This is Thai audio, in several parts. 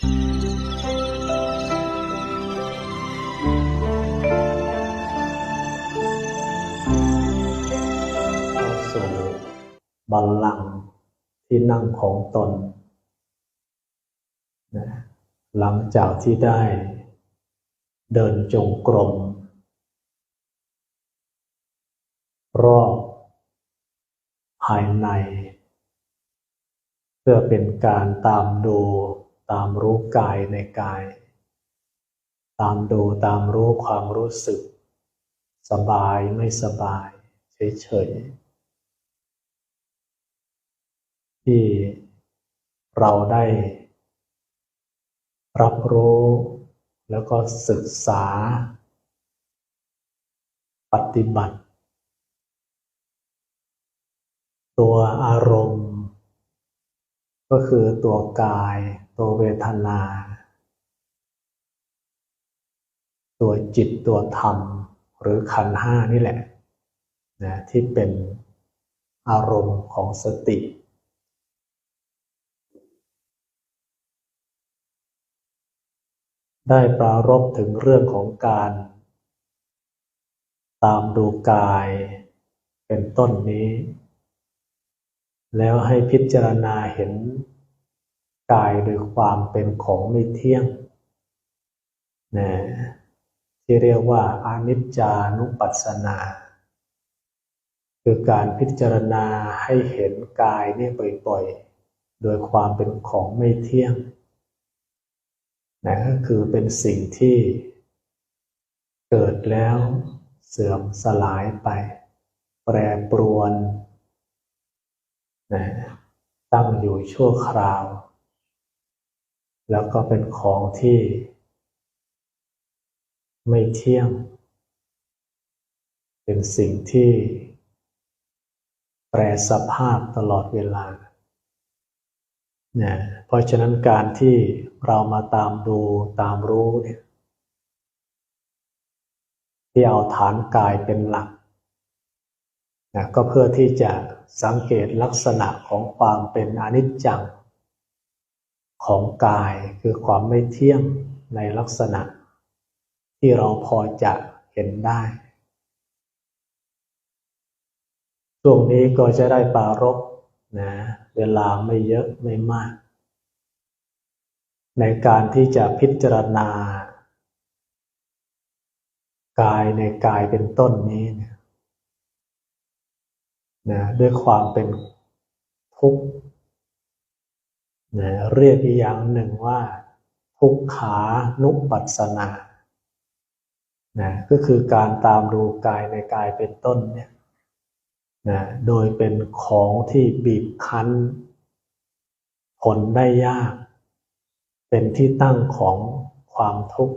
เข้าสู่บัลลังก์ที่นั่งของตนนะหลังจากที่ได้เดินจงกรมรอบภายใน เพื่อเป็นการตามดู ตามรู้กายในกาย ตามดูตามรู้ความรู้สึก สบายไม่สบาย เฉยๆ ที่เราได้ รับรู้แล้วก็ศึกษา ปฏิบัติ ตัวอารมณ์ ก็คือตัวกาย ตัวเวทนา ตัวจิตตัวธรรม หรือขันห้านี่แหละนะที่เป็นอารมณ์ของสติ ได้ปรารบถึงเรื่องของการ ตามดูกายเป็นต้นนี้ แล้วให้พิจารณาเห็น กายโดยความเป็นของไม่เที่ยงนะที่เรียกว่าอนิจจานุปัสสนา คือการพิจารณาให้เห็นกายเนี่ยบ่อยๆ โดยความเป็นของไม่เที่ยงนะก็คือเป็นสิ่งที่เกิดแล้วเสื่อมสลายไป แปรปรวนนะตั้งอยู่ชั่วคราว แล้วก็เป็นของที่ไม่เที่ยง เป็นสิ่งที่แปรสภาพตลอดเวลาเนี่ยเพราะฉะนั้นการที่เรามาตามดูตามรู้เนี่ยที่เอาฐานกายเป็นหลักนะก็เพื่อที่จะสังเกตลักษณะของความเป็นอนิจจัง ของกายคือความไม่เที่ยงในลักษณะ ที่เราพอจะเห็นได้ช่วงนี้ก็จะได้ปรารบนะเวลาไม่เยอะไม่มาก ในการที่จะพิจารณา กายในกายเป็นต้นนี้เนี่ยนะด้วยความเป็นทุกข์ นะเรียกอีกอย่างหนึ่งว่า ทุกขานุปัสสนานะก็คือการตามดูกายในกายเป็นต้นเนี่ยนะโดยเป็นของที่บีบคั้น ผลได้ยาก เป็นที่ตั้งของความทุกข์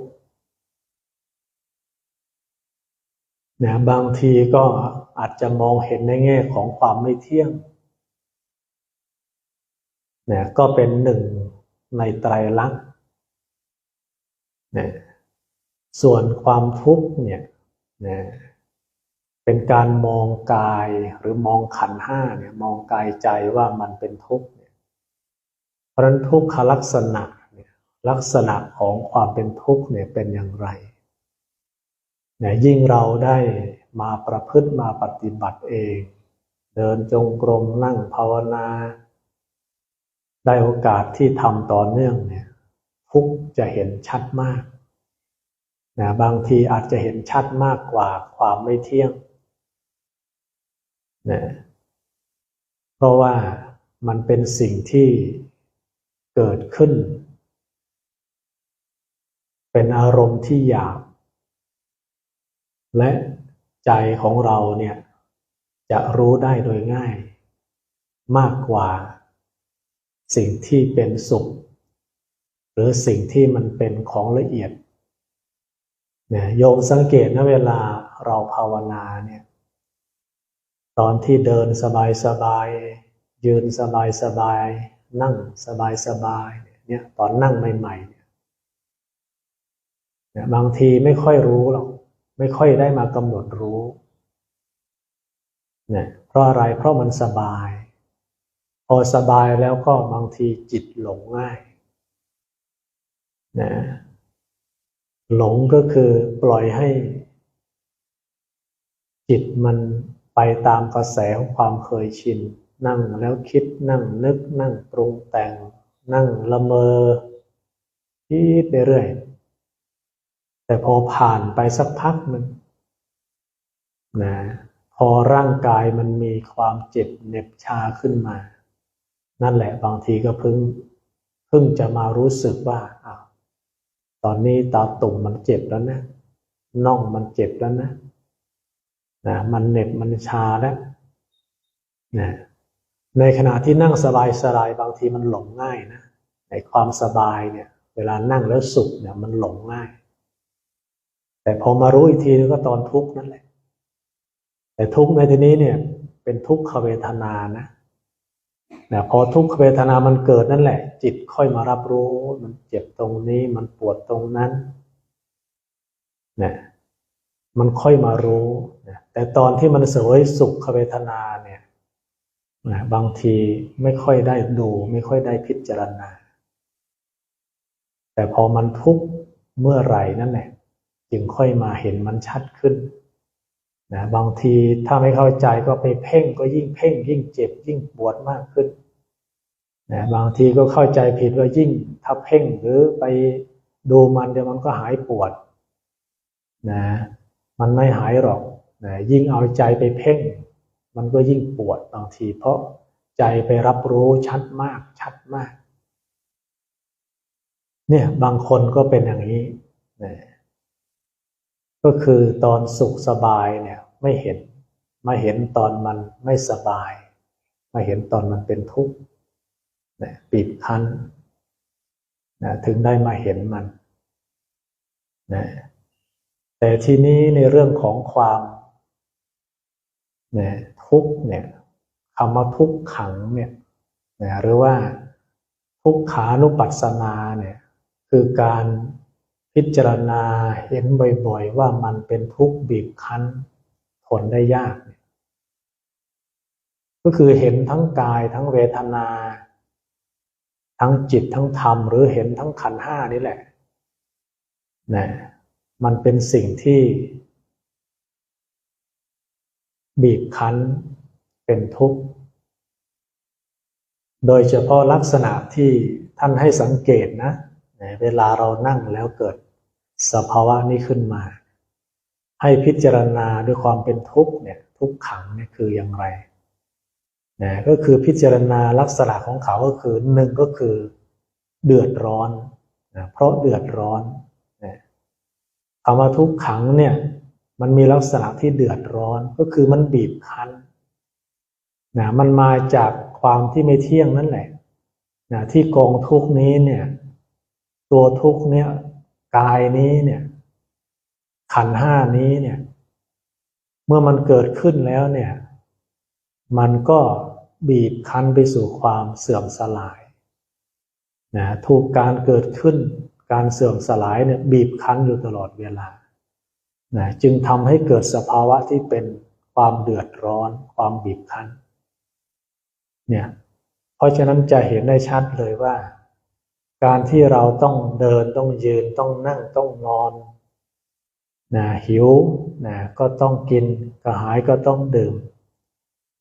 นะบางทีก็อาจจะมองเห็นในแง่ของความไม่เที่ยง นะก็เป็นหนึ่งในไตรลักษณ์นะส่วนความทุกข์เนี่ยนะเป็นการมองกายหรือมองขันห้าเนี่ยมองกายใจว่ามันเป็นทุกข์เนี่ยเพราะนั้นทุกขลักษณะเนี่ยลักษณะของความเป็นทุกข์เนี่ยเป็นอย่างไรเนี่ยยิ่งเราได้มาประพฤติมาปฏิบัติเอง เดินจงกรมนั่งภาวนา ได้โอกาสที่ทำต่อเนื่องเนี่ยทุกจะเห็นชัดมากนะบางทีอาจจะเห็นชัดมากกว่าความไม่เที่ยงนะเพราะว่ามันเป็นสิ่งที่เกิดขึ้น เป็นอารมณ์ที่หยาบและใจของเราเนี่ยจะรู้ได้โดยง่าย มากกว่า สิ่งที่เป็นสุข หรือสิ่งที่มันเป็นของละเอียดเนี่ยโยมสังเกตนะเวลาเราภาวนาเนี่ยตอนที่เดินสบายสบายยืนสบายสบายนั่งสบายสบายเนี่ยตอนนั่งใหม่ๆเนี่ยบางทีไม่ค่อยรู้หรอกไม่ค่อยได้มากำหนดรู้เนี่ยเพราะอะไรเพราะมันสบาย พอสบายแล้วก็บางทีจิตหลงง่ายนะหลงก็คือปล่อยให้ จิตมันไปตามกระแสความเคยชิน นั่งแล้วคิดนั่งนึกนั่งปรุงแต่ง นั่งละเมอคิดไปเรื่อย แต่พอผ่านไปสักพักหนึ่งนะพอร่างกายมันมีความเจ็บเหน็บชาขึ้นมา นั่นแหละบางทีก็เพิ่งเพิ่งจะมารู้สึกว่าอ้าวตอนนี้ตาตุ่มมันเจ็บแล้วนะน่องมันเจ็บแล้วนะนะมันเหน็บมันชาแล้วนะในขณะที่นั่งสบายสบายบางทีมันหลงง่ายนะในความสบายเนี่ย เวลานั่งแล้วสุขเนี่ยมันหลงง่าย แต่พอมารู้อีกทีนึงก็ตอนทุกข์นั่นแหละ แต่ทุกข์ในที่นี้เนี่ย เป็นทุกขเวทนานะ นะพอทุกขเวทนามันเกิดนั่นแหละ จิตค่อยมารับรู้ มันเจ็บตรงนี้มันปวดตรงนั้นนะมันค่อยมารู้นะแต่ตอนที่มันเสวยสุขเวทนาเนี่ยนะบางทีไม่ค่อยได้ดู ไม่ค่อยได้พิจารณา แต่พอมันทุกข์เมื่อไหร่นั่นแหละจึงค่อยมาเห็นมันชัดขึ้น นะบางทีถ้าไม่เข้าใจก็ไปเพ่งก็ยิ่งเพ่ง ยิ่งเจ็บ ยิ่งปวดมากขึ้นนะบางทีก็เข้าใจผิดว่ายิ่งถ้าเพ่งหรือไปดูมันเดี๋ยวมันก็หายปวดนะมันไม่หายหรอกนะยิ่งเอาใจไปเพ่ง มันก็ยิ่งปวดบางที เพราะใจไปรับรู้ชัดมากชัดมากเนี่ยบางคนก็เป็นอย่างนี้นะก็คือตอนสุขสบายเนี่ย ไม่เห็น มาเห็นตอนมันไม่สบาย มาเห็นตอนมันเป็นทุกข์ปีบคั้นนะถึงได้มาเห็นมันนะแต่ทีนี้ในเรื่องของความนี่ยทุกข์เนี่ยคำว่าทุกขังเนี่ยนะหรือว่าทุกขานุปัสสนาเนี่ยคือการพิจารณาเห็นบ่อยๆ ว่ามันเป็นทุกข์บีบคั้น ทนได้ยาก ก็คือเห็นทั้งกายทั้งเวทนา ทั้งจิตทั้งธรรม หรือเห็นทั้งขันห้านี่แหละนะมันเป็นสิ่งที่ บีบคั้นเป็นทุกข์ โดยเฉพาะลักษณะที่ท่านให้สังเกตนะ เวลาเรานั่งแล้วเกิดสภาวะนี้ขึ้นมา ให้พิจารณาด้วยความเป็นทุกข์เนี่ยทุกขังเนี่ยคืออย่างไรนะก็คือพิจารณาลักษณะของเขาก็คือหนึ่งก็คือเดือดร้อนนะเพราะเดือดร้อนนะคำว่าทุกขังเนี่ยมันมีลักษณะที่เดือดร้อนก็คือมันบีบคั้นนะมันมาจากความที่ไม่เที่ยงนั่นแหละนะที่กองทุกนี้เนี่ยตัวทุกเนี่ยกายนี้เนี่ย ขันห้านี้เนี่ย เมื่อมันเกิดขึ้นแล้วเนี่ย มันก็บีบคั้นไปสู่ความเสื่อมสลายนะถูกการเกิดขึ้นการเสื่อมสลายเนี่ยบีบคั้นอยู่ตลอดเวลานะจึงทำให้เกิดสภาวะที่เป็นความเดือดร้อน ความบีบคั้นเนี่ยเพราะฉะนั้นจะเห็นได้ชัดเลยว่า การที่เราต้องเดินต้องยืนต้องนั่งต้องนอน นะหิวนะก็ต้องกินกระหายก็ต้องดื่ม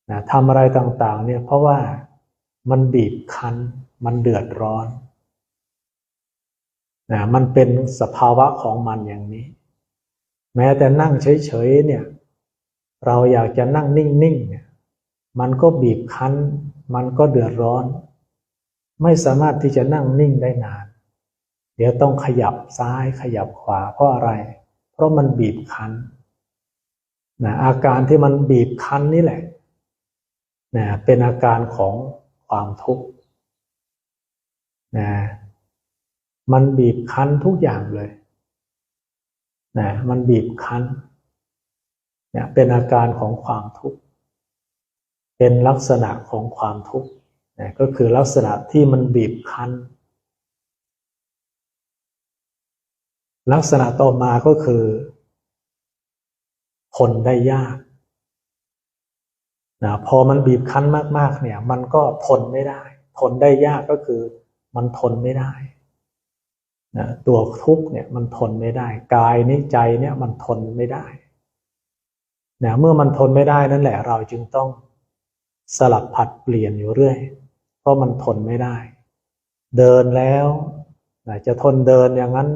นะทำอะไรต่างๆเนี่ยเพราะว่ามันบีบคั้น มันเดือดร้อนนะมันเป็นสภาวะของมันอย่างนี้ แม้แต่นั่งเฉยๆเนี่ยเราอยากจะนั่งนิ่งๆเนี่ยมันก็บีบคั้น มันก็เดือดร้อน ไม่สามารถที่จะนั่งนิ่งได้นาน เดี๋ยวต้องขยับซ้ายขยับขวาเพราะอะไร ราะมันบีบคั้นนะอาการที่มันบีบคั้นนี่แหละนะเป็นอาการของความทุกข์นะมันบีบคั้นทุกอย่างเลยนะมันบีบคั้นเนี่ยเป็นอาการของความทุกข์ เป็นลักษณะของความทุกข์นะก็คือลักษณะที่มันบีบคั้น ลักษณะต่อมาก็คือทนได้ยากนะพอมันบีบคั้นมาก ๆ เนี่ย มันก็ทนไม่ได้ ทนได้ยากก็คือ มันทนไม่ได้นะตัวทุกข์เนี่ยมันทนไม่ได้กายนี้ใจเนี่ยมันทนไม่ได้นะเมื่อมันทนไม่ได้นั่นแหละ เราจึงต้องสลับผัดเปลี่ยนอยู่เรื่อย เพราะมันทนไม่ได้ เดินแล้วนะจะทนเดินอย่างนั้น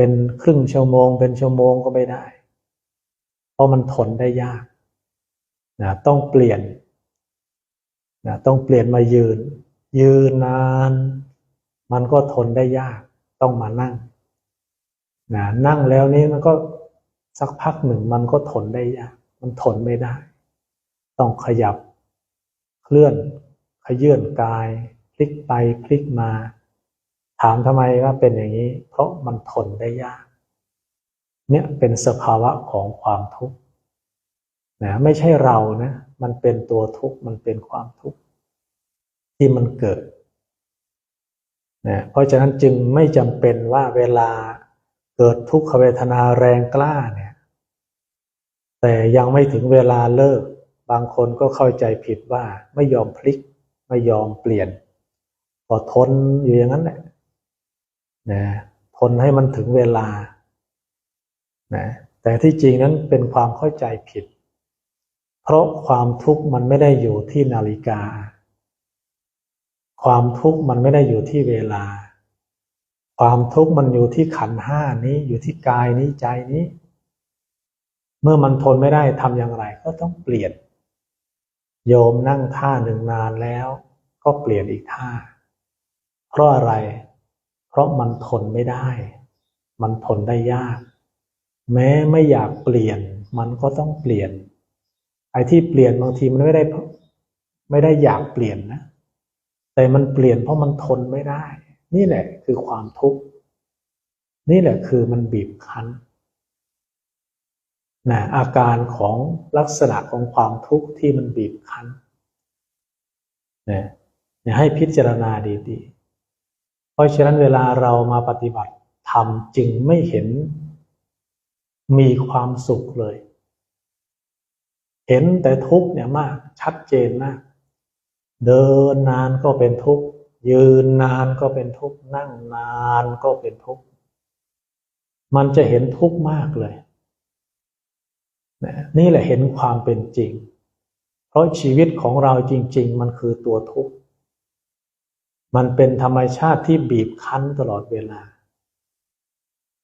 เป็นครึ่งชั่วโมง เป็นชั่วโมงก็ไม่ได้ เพราะมันทนได้ยากนะต้องเปลี่ยนนะต้องเปลี่ยนมายืน ยืนนาน มันก็ทนได้ยาก ต้องมานั่งนะนั่งแล้วนี้มันก็สักพักหนึ่งมันก็ทนได้ยาก มันทนไม่ได้ ต้องขยับ เคลื่อน ขยื่นกาย พลิกไปพลิกมา ถามทำไมว่าเป็นอย่างนี้ เพราะมันทนได้ยาก เนี่ยเป็นสภาวะของความทุกข์นะไม่ใช่เรานะมันเป็นตัวทุกข์มันเป็นความทุกข์ที่มันเกิดนะเพราะฉะนั้นจึงไม่จำเป็นว่าเวลาเกิดทุกขเวทนาแรงกล้าเนี่ย แต่ยังไม่ถึงเวลาเลิก บางคนก็เข้าใจผิดว่าไม่ยอมพลิก ไม่ยอมเปลี่ยน ก็ทนอยู่อย่างนั้นแหละ นะทนให้มันถึงเวลานะแต่ที่จริงนั้นเป็นความเข้าใจผิด เพราะความทุกข์มันไม่ได้อยู่ที่นาฬิกา ความทุกข์มันไม่ได้อยู่ที่เวลา ความทุกข์มันอยู่ที่ขันห้านี้อยู่ที่กายนี้ใจนี้ เมื่อมันทนไม่ได้ทำอย่างไรก็ต้องเปลี่ยน โยมนั่งท่าหนึ่งนานแล้ว ก็เปลี่ยนอีกท่า เพราะอะไร เพราะมันทนไม่ได้ มันทนได้ยาก แม้ไม่อยากเปลี่ยน มันก็ต้องเปลี่ยน ไอ้ที่เปลี่ยนบางทีมันไม่ได้ ไม่ได้อยากเปลี่ยนนะ แต่มันเปลี่ยนเพราะมันทนไม่ได้ นี่แหละคือความทุกข์ นี่แหละคือมันบีบคั้นนะอาการของลักษณะของความทุกข์ที่มันบีบคั้นนะให้พิจารณาดีๆ ราะฉะนั้นเวลาเรามาปฏิบัติธรรมจึงไม่เห็นมีความสุขเลย เห็นแต่ทุกข์เนี่ยมากชัดเจนมากเดินนานก็เป็นทุกข์ยืนนานก็เป็นทุกข์นั่งนานก็เป็นทุกข์มันจะเห็นทุกข์มากเลยนี่แหละเห็นความเป็นจริง เพราะชีวิตของเราจริง ๆ มันคือตัวทุกข์ มันเป็นธรรมชาติที่บีบคั้นตลอดเวลา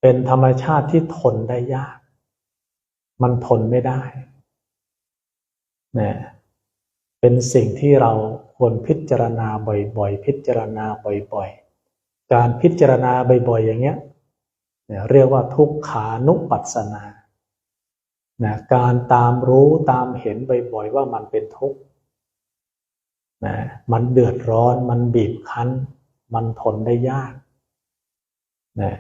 เป็นธรรมชาติที่ทนได้ยาก มันทนไม่ได้นะเป็นสิ่งที่เราควรพิจารณาบ่อยๆ พิจารณาบ่อยๆ การพิจารณาบ่อยๆ อย่างเงี้ยเรียกว่าทุกขานุปัสสนานะการตามรู้ตามเห็นบ่อยๆ ว่ามันเป็นทุกข์ นะมันเดือดร้อน มันบีบคั้น มันทนได้ยากนะ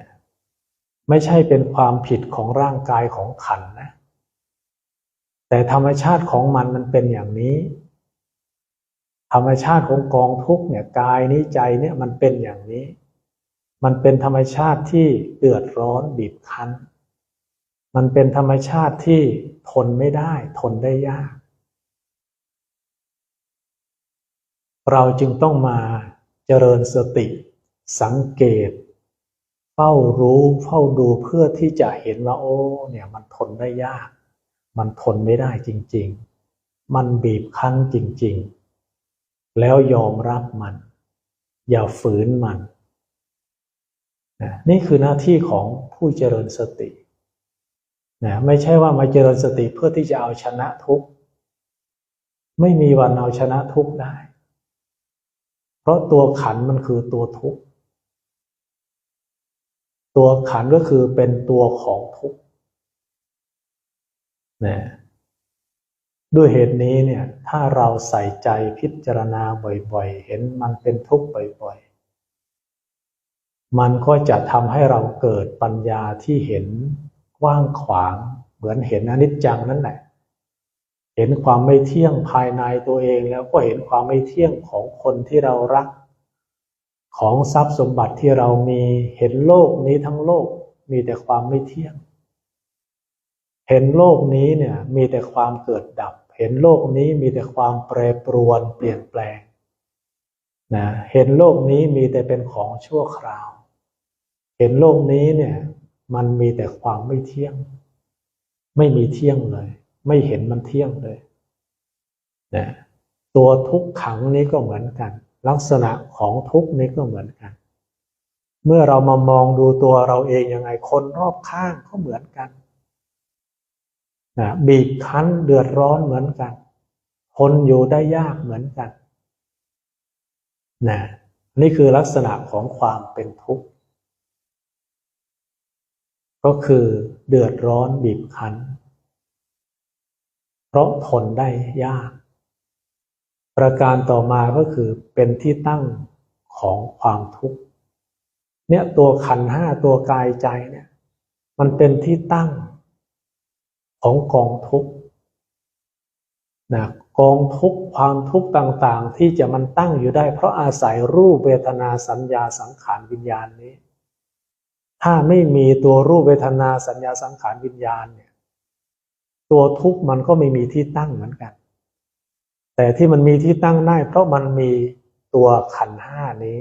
ไม่ใช่เป็นความผิดของร่างกายของขันนะ แต่ธรรมชาติของมันมันเป็นอย่างนี้ ธรรมชาติของกองทุกเนี่ยกายนี้ใจเนี่ยมันเป็นอย่างนี้ มันเป็นธรรมชาติที่เดือดร้อนบีบคั้น มันเป็นธรรมชาติที่ทนไม่ได้ ทนได้ยาก เราจึงต้องมาเจริญสติ สังเกต เฝ้ารู้เฝ้าดูเพื่อที่จะเห็นว่าโอ้เนี่ยมันทนได้ยาก มันทนไม่ได้จริง ๆ มันบีบคั้นจริง ๆ แล้วยอมรับมัน อย่าฝืนมัน นี่คือหน้าที่ของผู้เจริญสตินะไม่ใช่ว่ามาเจริญสติเพื่อที่จะเอาชนะทุกข์ ไม่มีวันเอาชนะทุกข์ได้ เพราะตัวขันมันคือตัวทุกข์ ตัวขันก็คือเป็นตัวของทุกข์นะด้วยเหตุนี้เนี่ย ถ้าเราใส่ใจพิจารณาบ่อยๆ เห็นมันเป็นทุกข์บ่อยๆ มันก็จะทำให้เราเกิดปัญญาที่เห็นกว้างขวาง เหมือนเห็นอนิจจังนั่นแหละ เห็นความไม่เที่ยงภายในตัวเองแล้วก็เห็นความไม่เที่ยงของคนที่เรารัก ของทรัพย์สมบัติที่เรามีเห็นโลกนี้ทั้งโลกมีแต่ความไม่เที่ยง เห็นโลกนี้เนี่ยมีแต่ความเกิดดับ เห็นโลกนี้มีแต่ความแปรปรวนเปลี่ยนแปลงนะเห็นโลกนี้มีแต่เป็นของชั่วคราว เห็นโลกนี้เนี่ยมันมีแต่ความไม่เที่ยง ไม่มีเที่ยงเลย ไม่เห็นมันเที่ยงเลยนะตัวทุกขังนี้ก็เหมือนกัน ลักษณะของทุกนี้ก็เหมือนกัน เมื่อเรามามองดูตัวเราเองยังไงคนรอบข้างก็เหมือนกันนะบีบคั้นเดือดร้อนเหมือนกันคนอยู่ได้ยากเหมือนกันนะนี่คือลักษณะของความเป็นทุกข์ ก็คือเดือดร้อนบีบคั้น เพราะทนได้ยาก ประการต่อมาก็คือเป็นที่ตั้งของความทุกข์ เนี่ยตัวขันห้าตัวกายใจเนี่ย มันเป็นที่ตั้งของกองทุกข์นะกองทุกข์ความทุกข์ต่างๆ ที่จะมันตั้งอยู่ได้ เพราะอาศัยรูปเวทนาสัญญาสังขารวิญญาณนี้ ถ้าไม่มีตัวรูปเวทนาสัญญาสังขารวิญญาณเนี่ย ตัวทุกข์มันก็ไม่มีที่ตั้งเหมือนกัน แต่ที่มันมีที่ตั้งได้เพราะมันมีตัวขันห้านี้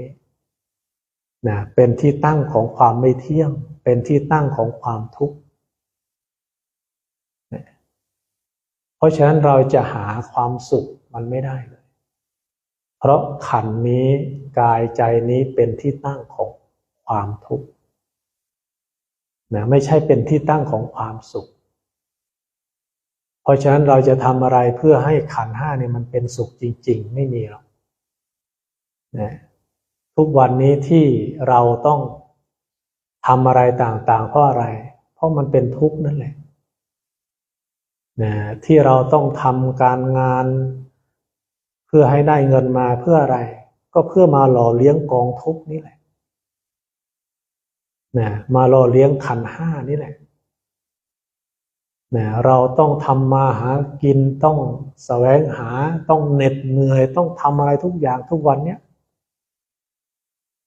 นะเป็นที่ตั้งของความไม่เที่ยง เป็นที่ตั้งของความทุกข์เพราะฉะนั้นเราจะหาความสุขมันไม่ได้เลย เพราะขันนี้กายใจนี้เป็นที่ตั้งของความทุกข์นะไม่ใช่เป็นที่ตั้งของความสุข เพราะฉะนั้นเราจะทำอะไรเพื่อให้ขันห้าเนี่ยมันเป็นสุขจริง ๆ ไม่มีหรอกนะทุกวันนี้ที่เราต้องทำอะไรต่างๆ เพราะอะไร เพราะมันเป็นทุกข์นั่นแหละนะที่เราต้องทำการงาน เพื่อให้ได้เงินมาเพื่ออะไร ก็เพื่อมาหล่อเลี้ยงกองทุกนี่แหละนะมาหล่อเลี้ยงขันห้านี่แหละ นะเราต้องทำมาหากินต้องแสวงหาต้องเหน็ดเหนื่อย ต้องทำอะไรทุกอย่างทุกวันเนี้ย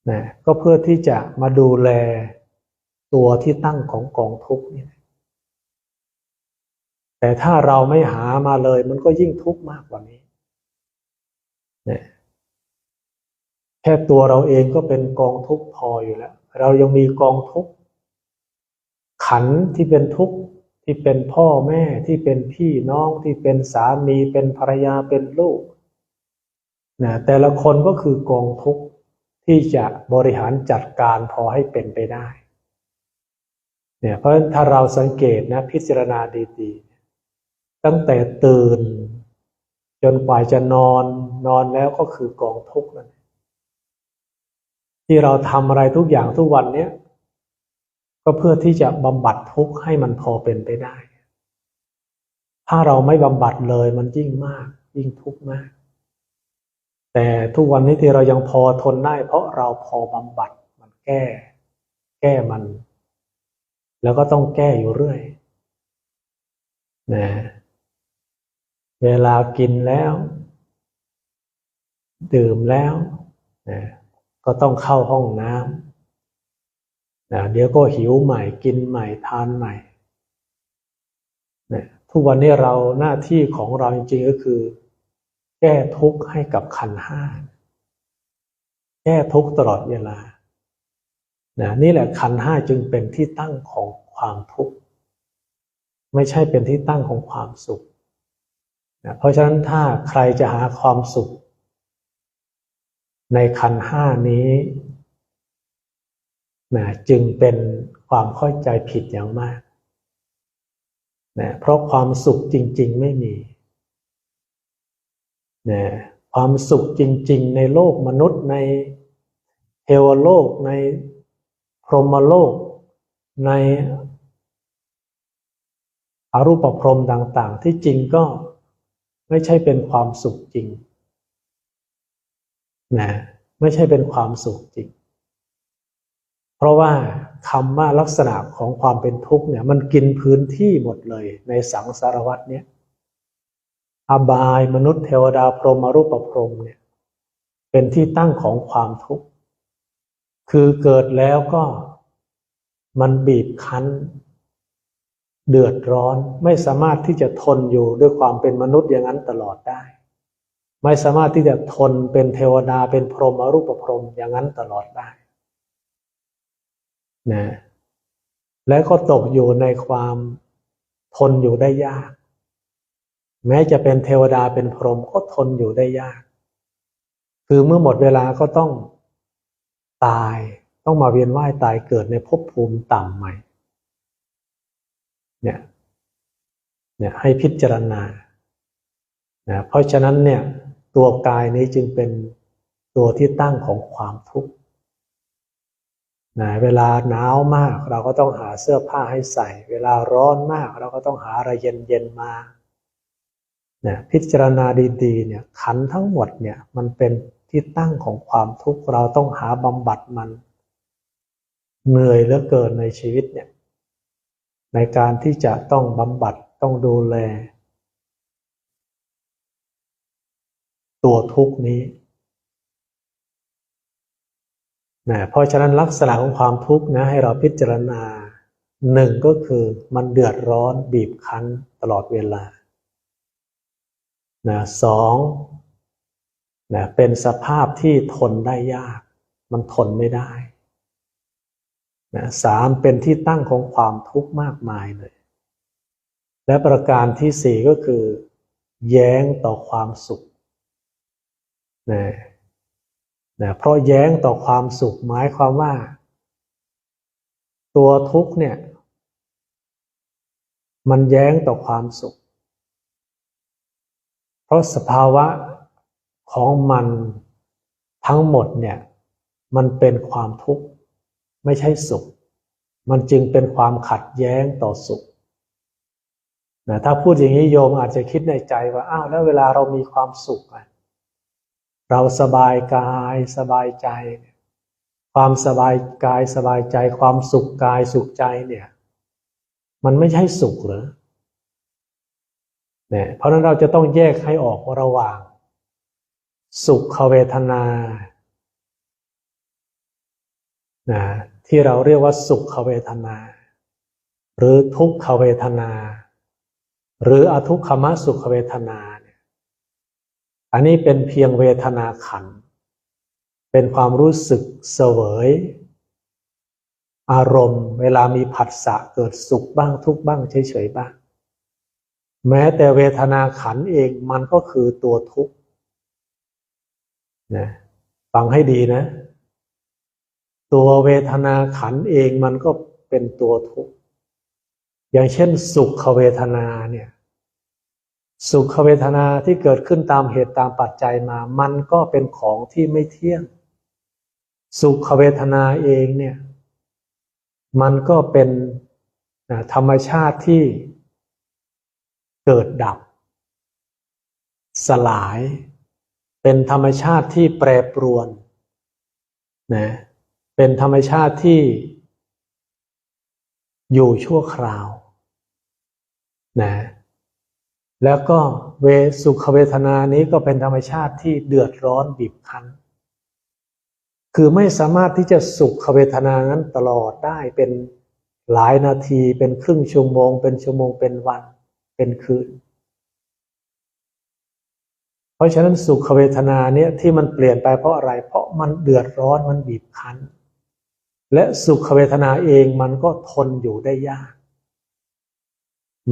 นะก็เพื่อที่จะมาดูแลตัวที่ตั้งของกองทุกนี่แต่ถ้าเราไม่หามาเลย มันก็ยิ่งทุกข์มากกว่านี้นี่ยแค่ตัวเราเองก็เป็นกองทุกข์พออยู่แล้ว เรายังมีกองทุกข์ขันที่เป็นทุกข์ ที่เป็นพ่อแม่ที่เป็นพี่น้องที่เป็นสามีเป็นภรรยาเป็นลูกนะแต่ละคนก็คือกองทุกข์ที่จะบริหารจัดการพอให้เป็นไปได้เนี่ยเพราะถ้าเราสังเกตนะพิจารณาดีๆ ตั้งแต่ตื่น จนกว่าจะนอนนอนแล้วก็คือกองทุกข์นั่นที่เราทำอะไรทุกอย่างทุกวันเนี้ย ก็เพื่อที่จะบำบัดทุกข์ให้มันพอเป็นไปได้ ถ้าเราไม่บำบัดเลยมันยิ่งมาก ยิ่งทุกข์มาก แต่ทุกวันนี้ที่เรายังพอทนได้ เพราะเราพอบำบัดมันแก้ แก้มัน แล้วก็ต้องแก้อยู่เรื่อยนะเวลากินแล้ว ดื่มแล้วนะก็ต้องเข้าห้องน้ำ นะเดี๋ยวก็หิวใหม่กินใหม่ทานใหม่นะทุกวันนี้เราหน้าที่ของเราจริงๆก็คือ แก้ทุกข์ให้กับขันห้าแก้ทุกข์ตลอดเวลานะนี่แหละขันห้าจึงเป็นที่ตั้งของความทุกข์ไม่ใช่เป็นที่ตั้งของความสุขเพราะฉะนั้นถ้าใครจะหาความสุข ในขันห้านี้ นะจึงเป็นความเข้าใจผิดอย่างมากนะเพราะความสุขจริง ๆ ไม่มีนะความสุขจริง ๆ ในโลกมนุษย์ในเทวโลกในพรหมโลก ในอรูปพรมต่าง ๆ ที่จริงก็ไม่ใช่เป็นความสุขจริงนะไม่ใช่เป็นความสุขจริง เพราะว่าคำว่าลักษณะของความเป็นทุกข์เนี่ย มันกินพื้นที่หมดเลยในสังสารวัตเนี่ยอบายมนุษย์เทวดาพรหมรูปพรหมเนี่ย เป็นที่ตั้งของความทุกข์ คือเกิดแล้วก็มันบีบคั้น เดือดร้อนไม่สามารถที่จะทนอยู่ด้วยความเป็นมนุษย์อย่างนั้นตลอดได้ ไม่สามารถที่จะทนเป็นเทวดาเป็นพรหมรูปพรหมอย่างนั้นตลอดได้ นะแล้วก็ตกอยู่ในความทนอยู่ได้ยาก แม้จะเป็นเทวดาเป็นพรหมก็ทนอยู่ได้ยาก คือเมื่อหมดเวลาก็ต้องตายต้องมาเวียนว่ายตายเกิดในภพภูมิต่ำใหม่เนี่ยเนี่ยให้พิจารณานะเพราะฉะนั้นเนี่ยตัวกายนี้จึงเป็นตัวที่ตั้งของความทุกข์ นะเวลาหนาวมากเราก็ต้องหาเสื้อผ้าให้ใส่ เวลาร้อนมากเราก็ต้องหาอะไรเย็นๆมานี่ยพิจารณาดีๆเนี่ยขันทั้งหมดเนี่ยมันเป็นที่ตั้งของความทุกข์เราต้องหาบำบัดมัน เหนื่อยเหลือเกินในชีวิตเนี่ยในการที่จะต้องบำบัดต้องดูแล ตัวทุกข์นี้ นะเพราะฉะนั้นลักษณะของความทุกข์นะให้เราพิจารณาหนึ่งก็คือมันเดือดร้อนบีบคั้นตลอดเวลานะสองนะเป็นสภาพที่ทนได้ยาก มันทนไม่ได้นะสามเป็นที่ตั้งของความทุกข์มากมายเลย และประการที่สี่ก็คือ แย้งต่อความสุขนะ นะเพราะแย้งต่อความสุขหมายความว่า ตัวทุกข์เนี่ย มันแย้งต่อความสุข เพราะสภาวะของมันทั้งหมดเนี่ย มันเป็นความทุกข์ ไม่ใช่สุข มันจึงเป็นความขัดแย้งต่อสุขนะถ้าพูดอย่างนี้โยมอาจจะคิดในใจว่าอ้าวแล้วเวลาเรามีความสุขอะ เราสบายกายสบายใจ ความสบายกายสบายใจ ความสุขกายสุขใจเนี่ย มันไม่ใช่สุขหรือเนี่ยเพราะนั้นเราจะต้องแยกให้ออกระหว่าง สุขเวทนานะที่เราเรียกว่าสุขเวทนา หรือทุกขเวทนา หรืออทุกขมสุขเวทนา อันนี้เป็นเพียงเวทนาขัน เป็นความรู้สึกเสวย อารมณ์ เวลามีผัสสะเกิดสุขบ้างทุกบ้างเฉยๆบ้าง แม้แต่เวทนาขันเองมันก็คือตัวทุกข์นะฟังให้ดีนะ ตัวเวทนาขันเองมันก็เป็นตัวทุกข์อย่างเช่นสุขเวทนาเนี่ย สุขเวทนาที่เกิดขึ้นตามเหตุตามปัจจัยมา มันก็เป็นของที่ไม่เที่ยง สุขเวทนาเองเนี่ย มันก็เป็นธรรมชาติที่เกิดดับ สลาย เป็นธรรมชาติที่แปรปรวนนะเป็นธรรมชาติที่อยู่ชั่วคราวนะ แล้วก็เวสุขเวทนานี้ก็เป็นธรรมชาติที่เดือดร้อนบีบคั้น คือไม่สามารถที่จะสุขเวทนานั้นตลอดได้เป็นหลายนาทีเป็นครึ่งชั่วโมง เป็นชั่วโมงเป็นวันเป็นคืน เพราะฉะนั้นสุขเวทนาเนี่ยที่มันเปลี่ยนไปเพราะอะไร เพราะมันเดือดร้อนมันบีบคั้น และสุขเวทนาเองมันก็ทนอยู่ได้ยาก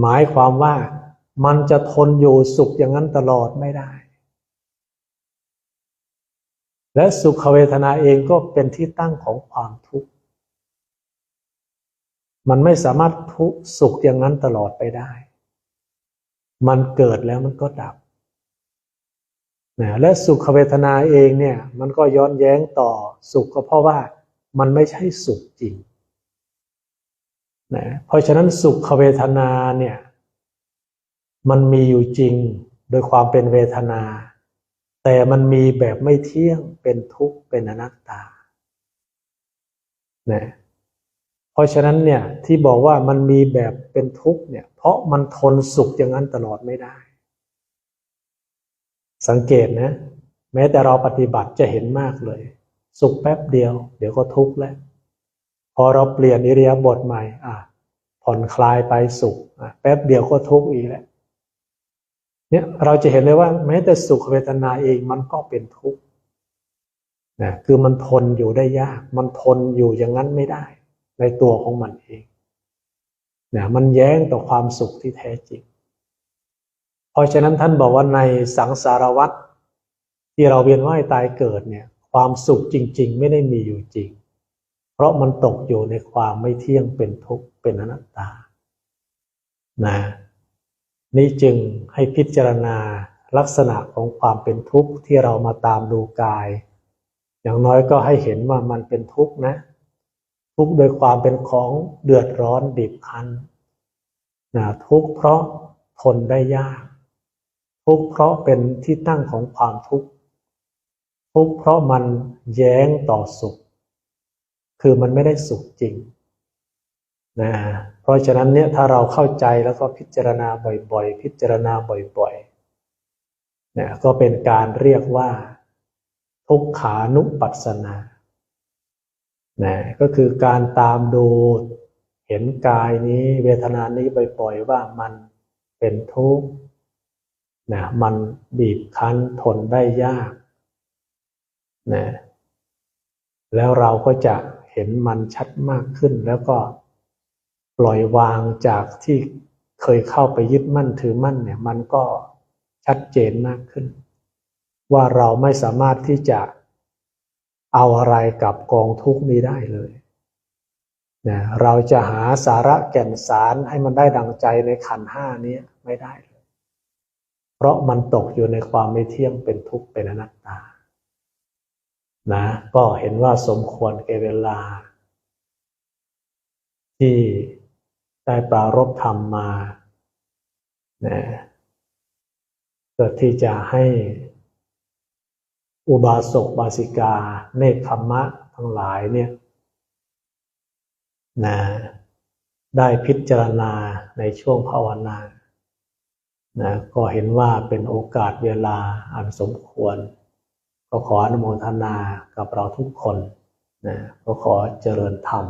หมายความว่า มันจะทนอยู่สุขอย่างนั้นตลอดไม่ได้ และสุขเวทนาเองก็เป็นที่ตั้งของความทุกข์ มันไม่สามารถทุกสุขอย่างนั้นตลอดไปได้ มันเกิดแล้วมันก็ดับนะและสุขเวทนาเองเนี่ย มันก็ย้อนแย้งต่อสุขก็เพราะว่ามันไม่ใช่สุขจริงนะเพราะฉะนั้นสุขเวทนาเนี่ย มันมีอยู่จริงโดยความเป็นเวทนา แต่มันมีแบบไม่เที่ยงเป็นทุกข์เป็นอนัตตานะเพราะฉะนั้นเนี่ยที่บอกว่ามันมีแบบเป็นทุกข์เนี่ย เพราะมันทนสุขอย่างนั้นตลอดไม่ได้ สังเกตนะ แม้แต่เราปฏิบัติจะเห็นมากเลย สุขแป๊บเดียว เดี๋ยวก็ทุกข์แล้ว พอเราเปลี่ยนอิริยาบถใหม่ อะผ่อนคลายไปสุขอะแป๊บเดียวก็ทุกข์อีกแล้ว เนี่ยเราจะเห็นเลยว่าแม้แต่สุขเวทนาเองมันก็เป็นทุกข์นะคือมันทนอยู่ได้ยาก มันทนอยู่อย่างนั้นไม่ได้ ในตัวของมันเองนี่ยมันแย้งต่อความสุขที่แท้จริง เพราะฉะนั้นท่านบอกว่าในสังสารวัฏที่เราเวียนว่ายตายเกิดเนี่ย ความสุขจริง ๆ ไม่ได้มีอยู่จริง เพราะมันตกอยู่ในความไม่เที่ยงเป็นทุกข์เป็นอนัตตา นะ นี่จึงให้พิจารณาลักษณะของความเป็นทุกข์ที่เรามาตามดูกาย อย่างน้อยก็ให้เห็นว่ามันเป็นทุกข์นะ ทุกข์โดยความเป็นของเดือดร้อนบีบคั้นนะทุกข์เพราะทนได้ยาก ทุกข์เพราะเป็นที่ตั้งของความทุกข์ทุกข์เพราะมันแย้งต่อสุข คือมันไม่ได้สุขจริงนะ เพราะฉะนั้นเนี่ยถ้าเราเข้าใจแล้วก็พิจารณาบ่อยๆ พิจารณาบ่อยๆเนี่ยก็เป็นการเรียกว่า ทุกขานุปัสสนานะก็คือการตามดูเห็นกายนี้เวทนานี้บ่อยๆว่ามันเป็นทุกข์นะมันบีบคั้นทนได้ยากนะแล้วเราก็จะเห็นมันชัดมากขึ้นแล้วก็ ปล่อยวางจากที่เคยเข้าไปยึดมั่นถือมั่นเนี่ย มันก็ชัดเจนมากขึ้น ว่าเราไม่สามารถที่จะเอาอะไรกับกองทุกนี้ได้เลยนะเราจะหาสาระแก่นสารให้มันได้ดังใจในขันห้านี้ไม่ได้เลย เพราะมันตกอยู่ในความไม่เที่ยงเป็นทุกข์เป็นอนัตตา นะ ก็เห็นว่าสมควรเกเวลา ที่ ได้ปรารบธรรมมานะเกิดที่จะให้อุบาสกบาสิกา เนคขมมะทั้งหลายเนี่ยนะได้พิจารณาในช่วงภาวนานะก็เห็นว่าเป็นโอกาสเวลาอันสมควร ก็ขออนุโมทนากับเราทุกคนนะก็ขอเจริญธรรม